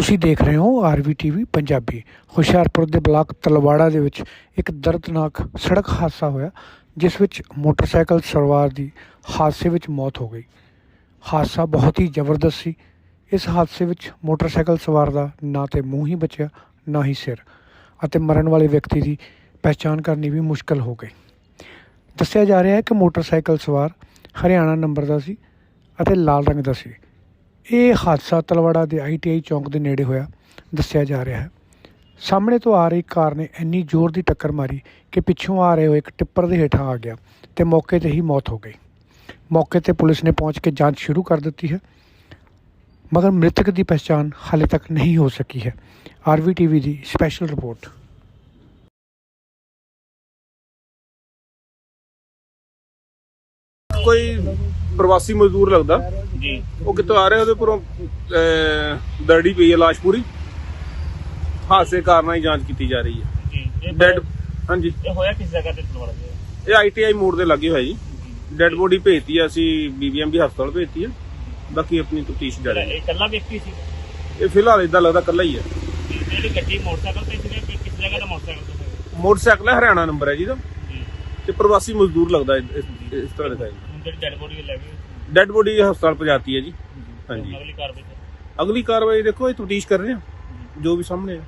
ਤੁਸੀਂ ਦੇਖ ਰਹੇ ਹੋ ਆਰਵੀ ਟੀਵੀ ਪੰਜਾਬੀ। ਹੁਸ਼ਿਆਰਪੁਰ ਦੇ ਬਲਾਕ ਤਲਵਾੜਾ ਦੇ ਵਿੱਚ ਇੱਕ ਦਰਦਨਾਕ ਸੜਕ ਹਾਦਸਾ ਹੋਇਆ, ਜਿਸ ਵਿੱਚ ਮੋਟਰਸਾਈਕਲ ਸਵਾਰ ਦੀ ਹਾਦਸੇ ਵਿੱਚ ਮੌਤ ਹੋ ਗਈ। ਹਾਦਸਾ ਬਹੁਤ ਹੀ ਜ਼ਬਰਦਸਤ ਸੀ। ਇਸ ਹਾਦਸੇ ਵਿੱਚ ਮੋਟਰਸਾਈਕਲ ਸਵਾਰ ਦਾ ਨਾ ਤੇ ਮੂੰਹ ਹੀ ਬਚਿਆ, ਨਾ ਹੀ ਸਿਰ, ਅਤੇ ਮਰਨ ਵਾਲੇ ਵਿਅਕਤੀ ਦੀ ਪਛਾਣ ਕਰਨੀ ਵੀ ਮੁਸ਼ਕਲ ਹੋ ਗਈ। ਦੱਸਿਆ ਜਾ ਰਿਹਾ ਹੈ ਕਿ ਮੋਟਰਸਾਈਕਲ ਸਵਾਰ ਹਰਿਆਣਾ ਨੰਬਰ ਦਾ ਸੀ ਅਤੇ ਲਾਲ ਰੰਗ ਦਾ ਸੀ। ਇਹ ਹਾਦਸਾ ਤਲਵਾੜਾ ਦੇ ਆਈਟੀਆਈ ਚੌਂਕ ਦੇ ਨੇੜੇ ਹੋਇਆ, ਦੱਸਿਆ ਜਾ ਰਿਹਾ ਹੈ। ਸਾਹਮਣੇ ਤੋਂ ਆ ਰਹੀ ਕਾਰ ਨੇ ਇੰਨੀ ਜ਼ੋਰ ਦੀ ਟੱਕਰ ਮਾਰੀ ਕਿ ਪਿੱਛੋਂ ਆ ਰਹੇ ਹੋਏ ਇੱਕ ਟਿੱਪਰ ਦੇ ਹੇਠਾਂ ਆ ਗਿਆ ਤੇ ਮੌਕੇ ਤੇ ਹੀ ਮੌਤ ਹੋ ਗਈ। ਮੌਕੇ ਤੇ ਪੁਲਿਸ ਨੇ ਪਹੁੰਚ ਕੇ ਜਾਂਚ ਸ਼ੁਰੂ ਕਰ ਦਿੱਤੀ ਹੈ, ਮਗਰ ਮ੍ਰਿਤਕ ਦੀ ਪਛਾਣ ਹਾਲੇ ਤੱਕ ਨਹੀਂ ਹੋ ਸਕੀ ਹੈ। ਆਰਵੀ ਟੀਵੀ ਦੀ ਸਪੈਸ਼ਲ ਰਿਪੋਰਟ। ਕੋਈ ਪ੍ਰਵਾਸੀ ਮਜ਼ਦੂਰ ਲੱਗਦਾ? ਜੀ। ਉਹ ਕਿੱਥੋਂ ਆ ਰਿਹਾ ਉਹਦੇ ਉੱਪਰੋਂ ਅਹ, ਦਰੜੀ ਪਈ ਹੈ ਲਾਸ਼ ਪੂਰੀ ਹਾਦਸੇ ਕਾਰਨਾਂ ਦੀ ਜਾਂਚ ਕੀਤੀ ਜਾ ਰਹੀ ਹੈ। ਜੀ ਇਹ ਡੈਡ ਹਾਂਜੀ। ਇਹ ਹੋਇਆ ਕਿਸ ਜਗ੍ਹਾ ਤੇ ਤਲਵਾੜਾ ਇਹ ਆਈਟੀਆਈ ਮੋੜ ਦੇ ਲੱਗੇ ਹੋਇਆ ਜੀ। ਡੈਡ ਬੋਡੀ ਭੇਜਤੀ ਹੈ ਅਸੀਂ ਬੀਬੀਐਮਬੀ ਹਸਪਤਾਲ ਭੇਜਤੀ ਹੈ ਬਾਕੀ ਆਪਣੀ ਤਫਤੀਸ਼ ਜਾਰੀ ਹੈ। ਇਹ ਇਕੱਲਾ ਵਿਅਕਤੀ ਸੀ? ਇਹ ਫਿਲਹਾਲ ਇਦਾਂ ਲੱਗਦਾ ਇਕੱਲਾ ਹੀ ਹੈ ਜਿਹੜੀ ਗੱਡੀ ਮੋਟਰਸਾਈਕਲ ਤੇ ਸੀ ਕਿ ਕਿਸ ਜਗ੍ਹਾ ਦਾ ਮੋਟਰਸਾਈਕਲ ਤੇ ਸੀ ਮੋਟਰਸਾਈਕਲ ਹੈ ਹਰਿਆਣਾ ਨੰਬਰ ਹੈ ਜੀ ਦਾ ਜੀ। ਤੇ ਪ੍ਰਵਾਸੀ ਮਜ਼ਦੂਰ ਲੱਗਦਾ ਇਸ ਤਰ੍ਹਾਂ ਦਿਖਾਈ ਜਿਹੜੀ ਡੈਡ ਬੋਡੀ ਲੈ ਗਏ ਡੈਡ ਬੋਡੀ ਹਸਪਤਾਲ ਪਹੁੰਚਾਤੀ ਹੈ ਜੀ। ਹਾਂਜੀ। ਅਗਲੀ ਕਾਰਵਾਈ ਅਗਲੀ ਕਾਰਵਾਈ ਦੇਖੋ ਇਹ ਤਫਤੀਸ਼ ਕਰ ਰਹੇ ਹਾਂ। ਜੋ ਵੀ ਸਾਹਮਣੇ ਹੈ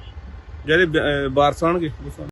ਜਿਹੜੇ ਵਾਰਸ ਉਹ ਸਾਹਮਣੇ